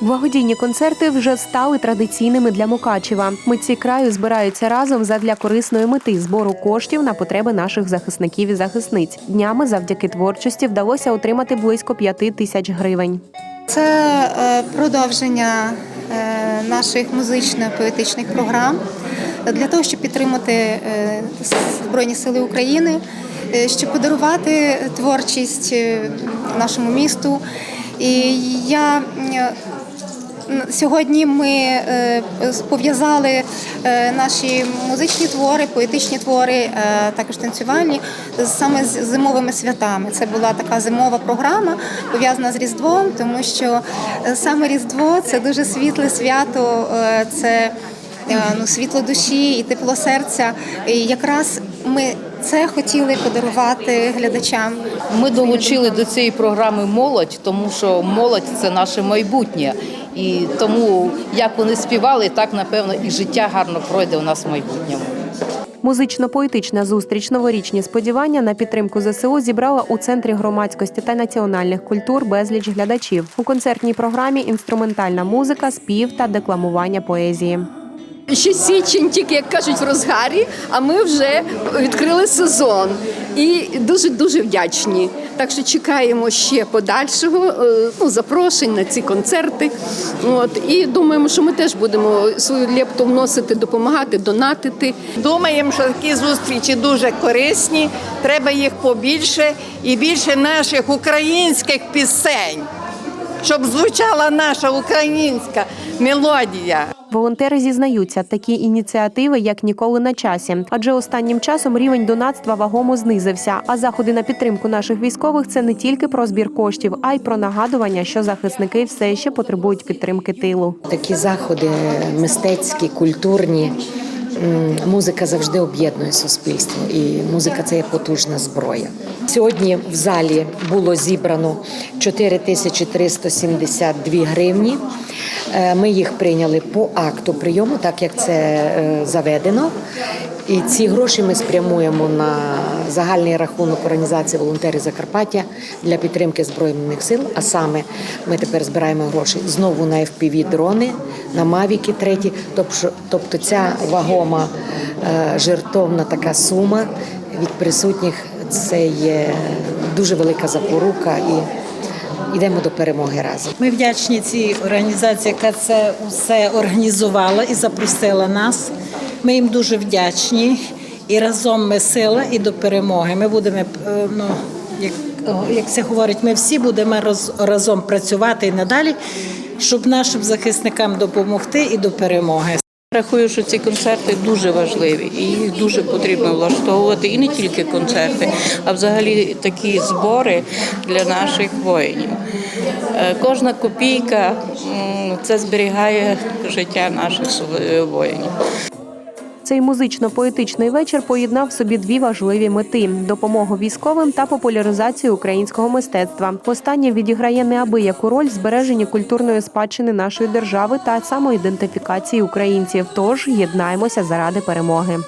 Благодійні концерти вже стали традиційними для Мукачева. Митці краю збираються разом задля корисної мети збору коштів на потреби наших захисників і захисниць. Днями завдяки творчості вдалося отримати близько п'яти тисяч гривень. Це е, продовження е, наших музично-поетичних програм для того, щоб підтримати е, Збройні Сили України, щоб подарувати творчість нашому місту. І я Сьогодні ми е, пов'язали е, наші музичні твори, поетичні твори, е, також танцювальні, саме з зимовими святами. Це була така зимова програма, пов'язана з Різдвом, тому що саме Різдво це дуже світле свято, це ну, світло душі і тепло серця. І якраз ми це хотіли подарувати глядачам. Ми долучили до цієї програми молодь, тому що молодь це наше майбутнє. І тому як вони співали, так напевно і життя гарно пройде у нас в майбутньому. Музично-поетична зустріч новорічні сподівання на підтримку ЗСУ зібрала у центрі громадськості та національних культур безліч глядачів. У концертній програмі інструментальна музика, спів та декламування поезії. Ще січень, тільки як кажуть, в розгарі, а ми вже відкрили сезон і дуже дуже вдячні. Так що чекаємо ще подальшого е, ну, запрошень на ці концерти. От і думаємо, що ми теж будемо свою лепту вносити, допомагати, донатити. Думаємо, що такі зустрічі дуже корисні. Треба їх побільше і більше наших українських пісень, щоб звучала наша українська мелодія. Волонтери зізнаються, такі ініціативи як ніколи на часі, адже останнім часом рівень донатства вагомо знизився. А заходи на підтримку наших військових це не тільки про збір коштів, а й про нагадування, що захисники все ще потребують підтримки тилу. Такі заходи мистецькі, культурні. Музика завжди об'єднує суспільство, і музика це є потужна зброя. Сьогодні в залі було зібрано 4372 гривні. Е, Ми їх прийняли по акту прийому, так як це е, заведено. І ці гроші ми спрямуємо на загальний рахунок організації волонтери Закарпаття для підтримки збройних сил. А саме ми тепер збираємо гроші знову на fpv дрони, на мавіки треті. Тобто, ця вагома е, жертовна така сума від присутніх це є дуже велика запорука і йдемо до перемоги разом. Ми вдячні цій організації, яка це все організувала і запросила нас. Ми їм дуже вдячні. І разом ми сила і до перемоги. Ми будемо, е, ну як, як це говорить, ми всі будемо разом працювати і надалі, щоб нашим захисникам допомогти і до перемоги. Рахую, що ці концерти дуже важливі і їх дуже потрібно влаштовувати. І не тільки концерти, а взагалі такі збори для наших воїнів. Е, Кожна копійка це зберігає життя наших су- воїнів. Цей музично-поетичний вечір поєднав в собі дві важливі мети: допомогу військовим та популяризацію українського мистецтва. Останнє відіграє неабияку роль збереження культурної спадщини нашої держави та самоідентифікації українців. Тож єднаємося заради перемоги.